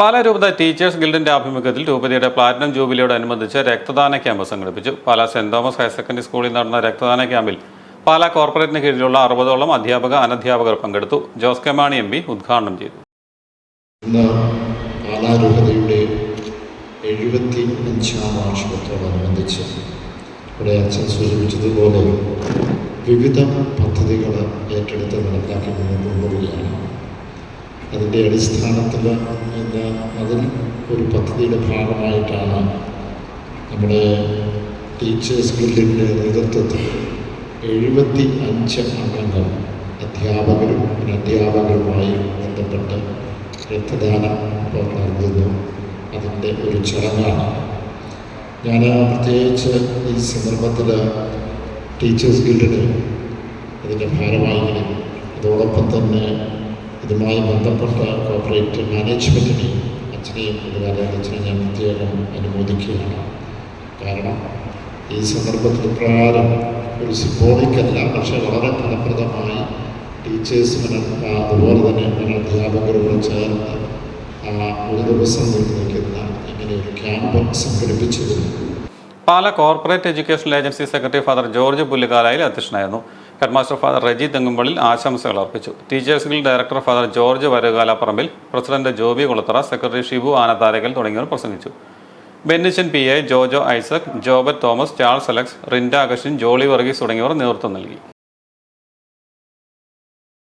പാലാ രൂപത ടീച്ചേഴ്സ് ഗിൽഡിന്റെ ആഭിമുഖ്യത്തിൽ രൂപതയുടെ പ്ലാറ്റിനം ജൂബിലിയോടനുബന്ധിച്ച് രക്തദാന ക്യാമ്പ് സംഘടിപ്പിച്ചു. Pala saint Thomas higher secondary സ്കൂളിൽ നടന്ന രക്തദാന ക്യാമ്പിൽ പാലാ കോർപ്പറേറ്റിന് കീഴിലുള്ള അറുപതോളം അധ്യാപക അനധ്യാപകർ പങ്കെടുത്തു. Jose K Mani M P ഉദ്ഘാടനം ചെയ്തു. അച്ഛൻ സൂചിപ്പിച്ചതുപോലെ വിവിധ പദ്ധതികൾ ഏറ്റെടുത്ത് നടപ്പാക്കി മുന്നോട്ട് കൊണ്ടുപോവുകയാണ് അതിന്റെ അടിസ്ഥാനത്തിൽ ഇന്ന് അതിൽ ഒരു പദ്ധതിയുടെ ഭാഗമായിട്ടാണ് നമ്മുടെ ടീച്ചേഴ്സ് ബില്ലിന്റെ നേതൃത്വത്തിൽ എഴുപത്തി അഞ്ച് അംഗങ്ങൾ അധ്യാപകരും അധ്യാപകരുമായി ബന്ധപ്പെട്ട് രക്തദാനം ഇപ്പോൾ നൽകുന്നു അതിന്റെ ഒരു ചടങ്ങാണ്. ഞാൻ പ്രത്യേകിച്ച് ഈ സന്ദർഭത്തിൽ ടീച്ചേഴ്സ് ഗിൽഡിന് അതിന്റെ ഭാരമായിരിക്കും അതോടൊപ്പം തന്നെ ഇതുമായി ബന്ധപ്പെട്ട കോർപ്പറേറ്റ് മാനേജ്മെന്റിനെയും അച്ഛനെയും അച്ഛനെ ഞാൻ പ്രത്യേകം അനുമോദിക്കുകയാണ്. കാരണം ഈ സന്ദർഭത്തിൽ പ്രകാരം ഒരു സിംബോളിക്കല്ല പക്ഷെ വളരെ ഫലപ്രദമായി ടീച്ചേഴ്സിന് അതുപോലെ തന്നെ പല അധ്യാപകരോട് ചേർന്ന് ഒരു ദിവസം നീണ്ടു നിൽക്കുന്ന ഇങ്ങനെ ഒരു ക്യാമ്പ് സംഘടിപ്പിച്ചു Pala corporate educational agency secretary father George Pullukalayil അധ്യക്ഷനായിരുന്നു. ഹെഡ്മാസ്റ്റർ ഫാദർ റജി തെങ്ങുമ്പള്ളിൽ ആശംസകൾ അർപ്പിച്ചു. Teachers guild director father George Varakalaparambil president Joby Kulathara secretary Shibu Anatharakal തുടങ്ങിയവർ പ്രസംഗിച്ചു. Bennichan P A Jojo Isaac Jobet Thomas Charles Alex Rinda Augustine Jolly Varghese തുടങ്ങിയവർ നേതൃത്വം നൽകി.